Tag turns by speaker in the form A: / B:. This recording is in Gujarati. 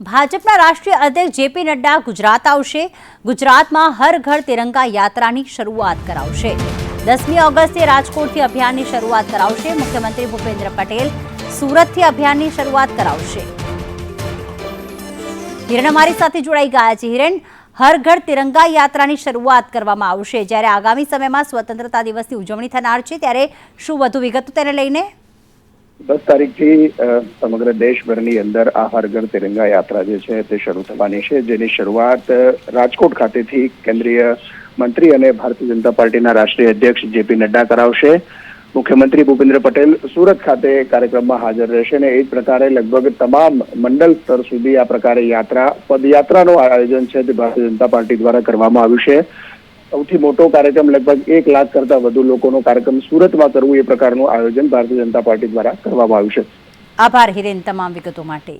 A: ભાજપના રાષ્ટ્રીય અધ્યક્ષ જેપી નડ્ડા ગુજરાત આવશે. ગુજરાતમાં હર ઘર તિરંગા યાત્રાની શરૂઆત કરાવશે. દસમી ઓગસ્ટે રાજકોટથી અભિયાનની શરૂઆત કરાવશે. મુખ્યમંત્રી ભૂપેન્દ્ર પટેલ સુરતથી અભિયાનની શરૂઆત કરાવશે. હિરણ અમારી સાથે જોડાઈ ગયા છે. હિરણ, હર ઘર તિરંગા યાત્રાની શરૂઆત કરવામાં આવશે. જ્યારે આગામી સમયમાં સ્વતંત્રતા દિવસની ઉજવણી થનાર છે, ત્યારે શું વધુ વિગતો તેને લઈને?
B: દસ તારીખથી સમગ્ર દેશભરની અંદર આ હર ઘર તિરંગા યાત્રા જે છે તે શરૂ થવાની છે. જેની શરૂઆત રાજકોટ ખાતેથી કેન્દ્રીય મંત્રી અને ભારતીય જનતા પાર્ટીના રાષ્ટ્રીય અધ્યક્ષ જેપી નડ્ડા કરાવશે. મુખ્યમંત્રી ભૂપેન્દ્ર પટેલ સુરત ખાતે કાર્યક્રમમાં હાજર રહેશે અને એ જ પ્રકારે લગભગ તમામ મંડળ સ્તર સુધી આ પ્રકારે યાત્રા, પદયાત્રાનું આયોજન છે તે ભારતીય જનતા પાર્ટી દ્વારા કરવામાં આવ્યું છે. સૌથી મોટો કાર્યક્રમ લગભગ એક લાખ કરતા વધુ લોકોનો કાર્યક્રમ સુરતમાં કરવું એ પ્રકારનું આયોજન ભારતીય જનતા પાર્ટી દ્વારા કરવામાં આવ્યું છે.
A: આભાર હિરેન, તમામ વિગતો માટે.